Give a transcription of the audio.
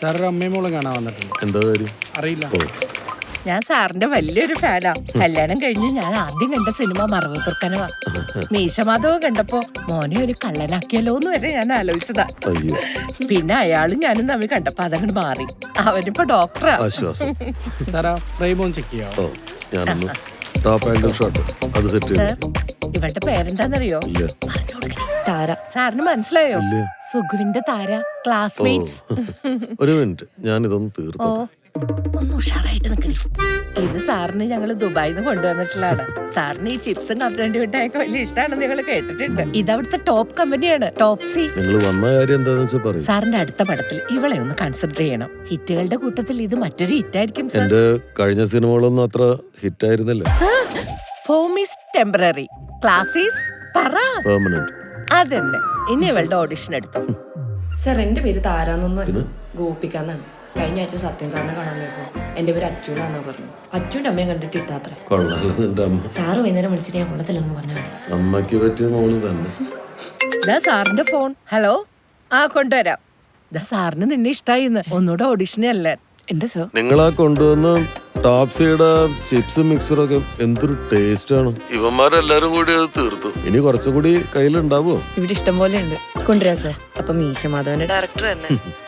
സാറിന്റെ അമ്മയും മോളും കാണാൻ വന്നിട്ടുണ്ട്. എന്താ കാര്യം? അറിയില്ല. ഞാൻ സാറിന്റെ വലിയൊരു ഫാനാ. കല്യാണം കഴിഞ്ഞ് ഞാൻ ആദ്യം കണ്ട സിനിമ മറവ് തുർക്കനവാ മീശമാധവം കണ്ടപ്പോ മോനെ ഒരു കള്ളനാക്കിയല്ലോ എന്ന് വരെ ഞാൻ ആലോചിച്ചതാ. പിന്നെ അയാളും ഞാനും തമ്മിൽ കണ്ടപ്പോ അതങ്ങോട്ട് മാറി. അവനിപ്പോ ഡോക്ടറാ. സാറാ ഫ്രെയിം ഓൺ ചെക്ക് ചെയ്യാവോ? ഓ ടോപ്പ് ആംഗിൾ ഷോട്ട് അത് സെറ്റ് ഇവളുടെ പേരെന്താന്നറിയോ. താര. സാറിന് മനസ്സിലായോ? ഇല്ല. സുഖുവിന്റെ താര ക്ലാസ്മേറ്റ്സ് ഒരു മിനിറ്റ്. ഞാൻ ഇതൊന്ന് തീർത്തു ഒന്ന് ഉഷാറായിട്ട് നിൽക്കണേ ഇത് സാറിന് ഞങ്ങൾ ദുബായിൽ നിന്ന് കൊണ്ടുവന്നിട്ടുള്ളതാണ്. സാറിന് ഈ ചിപ്സും കപ്പലണ്ടി മിഠായൊക്കെ വലിയ ഇഷ്ടമാണെന്ന് നിങ്ങൾ കേട്ടിട്ടുണ്ട്. ഇത് അവിടുത്തെ ടോപ്പ് കമ്പനിയാണ് ടോപ്സി നിങ്ങൾ വന്ന കാര്യം എന്താണെന്ന് വെച്ചാൽ പറയും. സാറിന്റെ അടുത്ത പടത്തിൽ ഇവളെ ഒന്ന് കൺസിഡർ ചെയ്യണം. ഹിറ്റുകളുടെ കൂട്ടത്തിൽ ഇത് മറ്റൊരു ഹിറ്റ് ആയിരിക്കും എന്റെ കഴിഞ്ഞ സിനിമകളൊന്നും അത്ര ഹിറ്റായിരുന്നില്ല. Sir form is temporary class പറ. പെർമനന്റ് അതുണ്ട് ഇനി ഇവളുടെ ഓഡിഷൻ എടുത്തു. സാർ എന്റെ പേര് താരാന്നൊന്നും അല്ല. ഗോപിക്കാന്നാണ് കഴിഞ്ഞ ആഴ്ച സത്യം സാറിനെ കാണാൻ പോയപ്പോ എന്റെ പേര് അച്ഛനാന്നാ പറഞ്ഞു അച്ഛന്റെ അമ്മയെ കണ്ടിട്ട് ഇട്ടാത്ര. സാറ് വൈകുന്നേരം വിളിച്ചിട്ട് ഞാൻ കൊള്ളത്തില്ലെന്ന് പറഞ്ഞാൽ അമ്മയ്ക്ക് പറ്റിയ മോൾ തന്നെ. ഇതാ സാറിന്റെ ഫോൺ. ഹലോ? ആ കൊണ്ടുവരാം. ഇതാ സാറിന് നിന്നെ ഇഷ്ടായിന്ന്. ഒന്നുകൂടെ ഓഡിഷനെ അല്ലേ? എന്താ സാർ? നിങ്ങളാ കൊണ്ടുവന്ന ടോപ്സിയുടെ ചിപ്സും മിക്സറും ഒക്കെ എന്തൊരു ടേസ്റ്റ് ആണ്. ഇവന്മാരെല്ലാരും കൂടി അത് തീർത്തു. ഇനി കുറച്ചും കൂടി കയ്യിലുണ്ടാവോ? ഇവിടെ ഇഷ്ടം പോലെ ഉണ്ട്. കൊണ്ടുവരാ സാർ അപ്പൊ മീശ മാധവന്റെ ഡയറക്ടർ തന്നെ.